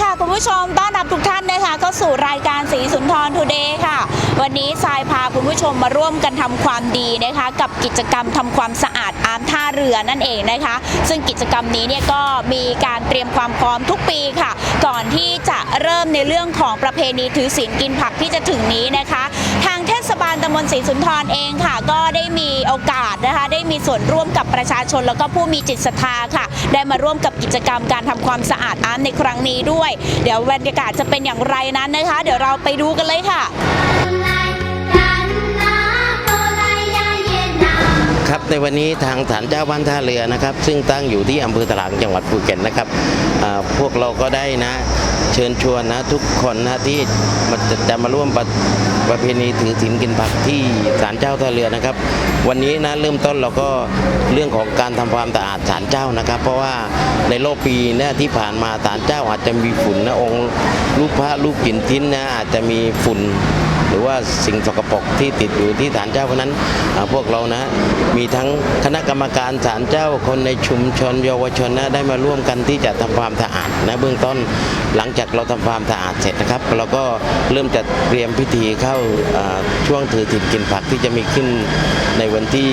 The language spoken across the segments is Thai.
ค่ะ คุณผู้ชมต้อนรับทุกท่านนะคะเข้าสู่รายการสีสุนทรทูเดย์ค่ะ วันนี้ทรายพาคุณผู้ชมมาร่วมกันทำความดีนะคะ กับกิจกรรมทำความสะอาดอามท่าเรือนั่นเองนะคะ ซึ่งกิจกรรมนี้เนี่ยก็มีการเตรียมความพร้อมทุกปีค่ะ ก่อนที่จะเริ่มในเรื่องของประเพณีถือศีลกินผักที่จะถึงนี้นะคะ ศบาลตำบลศรีสุนทรเองค่ะ ก็ได้มีโอกาสนะคะได้มีส่วนร่วมกับประชาชน แล้วก็ผู้มีจิตศรัทธาค่ะ ได้มาร่วมกับกิจกรรมการทำความสะอาดอาร์ตในครั้งนี้ด้วย เดี๋ยวบรรยากาศจะเป็นอย่างไรนั้นนะคะ เดี๋ยวเราไปดูกันเลยค่ะ ในวันนี้ทางศาลเจ้าบ้านท่าเรือนะครับ ซึ่งตั้งอยู่ที่อำเภอตลางจังหวัดภูเก็ตนะครับพวกเราก็ได้นะเชิญชวนนะทุกคนนะที่มาจะมาร่วมประประเพณีถือศีลกินผักที่ศาลเจ้าท่าเรือนะครับ วันนี้นะเริ่มต้นเราก็เรื่องของการทำความสะอาดศาลเจ้านะครับ เพราะว่าในรอบปีเนี่ยที่ผ่านมาศาลเจ้าอาจจะมีฝุ่นนะองค์รูปพระรูปกินทิ้นนะอาจจะมีฝุ่น หรือว่าสิ่งสกปรกที่ติดอยู่ที่ศาลเจ้าเพราะนั้นพวกเรานะมีทั้งคณะกรรมการศาลเจ้าคนในชุมชนเยาวชนนะได้มาร่วมกันที่จะทำความสะอาดนะเบื้องต้นหลังจากเราทำความสะอาดเสร็จนะครับ เราก็เริ่มจะเตรียมพิธีเข้าอ่าช่วงถือถิ่นกินผักที่จะมีขึ้นในวันที่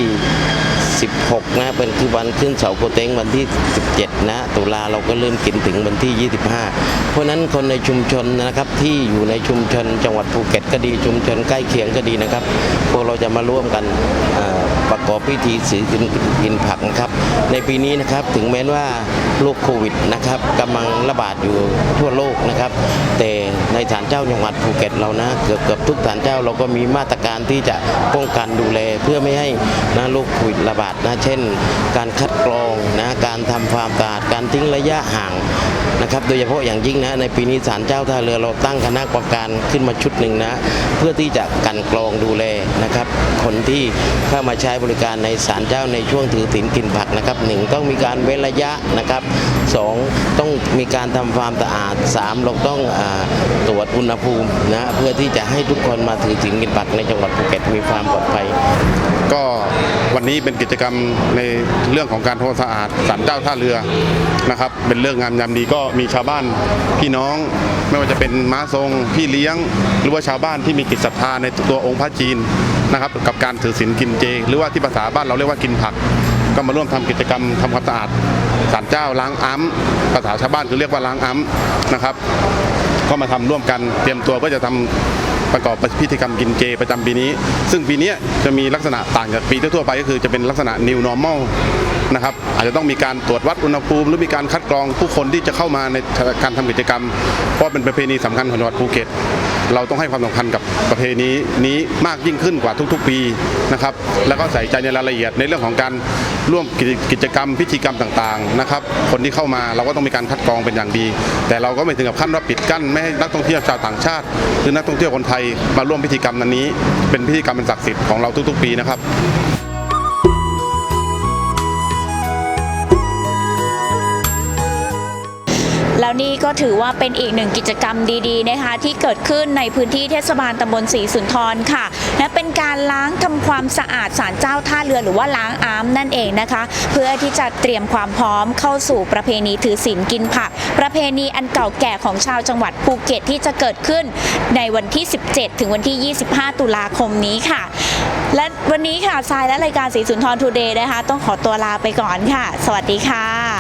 16 นะ เป็นคือวันขึ้นเสาโกเต้งวันที่ 17 นะ ตุลาเราก็เริ่มกินถึงวันที่ 25 เพราะนั้นคนในชุมชนนะครับที่อยู่ในชุมชนจังหวัดภูเก็ตก็ดีชุมชนใกล้เคียงก็ดีนะครับ พวกเราจะมาร่วมกันอ่อ ประกอบพิธีสือกินกินผักนะครับ ในปีนี้นะครับถึงแม้ว่าโรคโควิดนะครับกำลังระบาดอยู่ทั่วโลกนะครับ แต่ในศาลเจ้าจังหวัดภูเก็ตเรานะเกือบเกือบทุกศาลเจ้าเราก็มีมาตรการที่จะป้องกันดูแลเพื่อไม่ให้นะโรคโควิดระบาดนะเช่น การคัดกรองนะการทำความสะอาดการทิ้งระยะห่างนะครับโดยเฉพาะอย่างยิ่งนะในปีนี้ศาลเจ้าท่าเรือเราตั้งคณะกรรมการขึ้นมาชุดหนึ่งนะ เพื่อที่จะกันกรองดูแลนะครับ คนที่เข้ามาใช้บริการในศาลเจ้าในช่วงถือศีลกินผักนะครับหนึ่งต้องมีการเว้นระยะนะครับสองต้องมีการทำความสะอาดสามเราต้องอตรวจอุณหภูมินะเพื่อที่จะให้ทุกคนมาถือศีลกินผักในจังหวัดภูเก็ตมีความปลอดภัย ก็วันนี้เป็นกิจกรรมในเรื่องของการทำความสะอาดศาลเจ้าท่าเรือนะครับเป็นเรื่องงามยามดีก็มีชาวบ้านพี่น้องไม่ว่าจะเป็นม้าทรงพี่เลี้ยง หรือว่าชาวบ้านที่มีกิจศรัทธาในตัวองค์พระจีน นะครับกับการถือศีลกินเจ หรือว่าที่ภาษาบ้านเราเรียกว่ากินผัก ก็มาร่วมทำกิจกรรมทำความสะอาดศาลเจ้าล้างอ้ำภาษาชาวบ้านคือเรียกว่าล้างอ้ำนะครับ ก็มาทำร่วมกันเตรียมตัวก็จะทำประกอบพิธีกรรมกินเจประจำปีนี้ ซึ่งปีนี้จะมีลักษณะต่างจากปีทั่วไปก็คือจะเป็นลักษณะ new normal นะครับอาจจะต้องมีการตรวจวัดอุณหภูมิ หรือมีการคัดกรองผู้คนที่จะเข้ามาในการทำกิจกรรม เพราะเป็นประเพณีสำคัญของจังหวัดภูเก็ต เราต้องให้ความสำคัญกับประเพณีนี้มากยิ่งขึ้นกว่าทุกๆ ปีนะครับแล้วก็ใส่ใจในรายละเอียดในเรื่องของการร่วมกิจกรรมพิธีกรรมต่างๆนะครับคนที่เข้ามาเราก็ต้องมีการคัดกรองเป็นอย่างดี แต่เราก็ไม่ถึงกับขั้นว่าปิดกั้นไม่ให้นักท่องเที่ยวชาวต่างชาติ หรือนักท่องเที่ยวคนไทยมาร่วมพิธีกรรมนั้นนี้ เป็นพิธีกรรมเป็นศักดิ์สิทธิ์ของเราทุกๆ ปีนะครับ แล้วนี่ก็ถือว่าเป็นอีกหนึ่งกิจกรรมดีๆนะคะ ที่เกิดขึ้นในพื้นที่เทศบาลตำบลศรีสุนทรค่ะ และเป็นการล้างทำความสะอาดศาลเจ้าท่าเรือหรือว่าล้างอามนั่นเองนะคะ เพื่อที่จะเตรียมความพร้อมเข้าสู่ประเพณีถือศีลกินผัก ประเพณีอันเก่าแก่ของชาวจังหวัดภูเก็ตที่จะเกิดขึ้นในวันที่ 17 ถึงวันที่ 25 ตุลาคมนี้ค่ะ และวันนี้ค่ะทรายและรายการสีสุนทรทูเดย์นะคะ ต้องขอตัวลาไปก่อนค่ะ สวัสดีค่ะ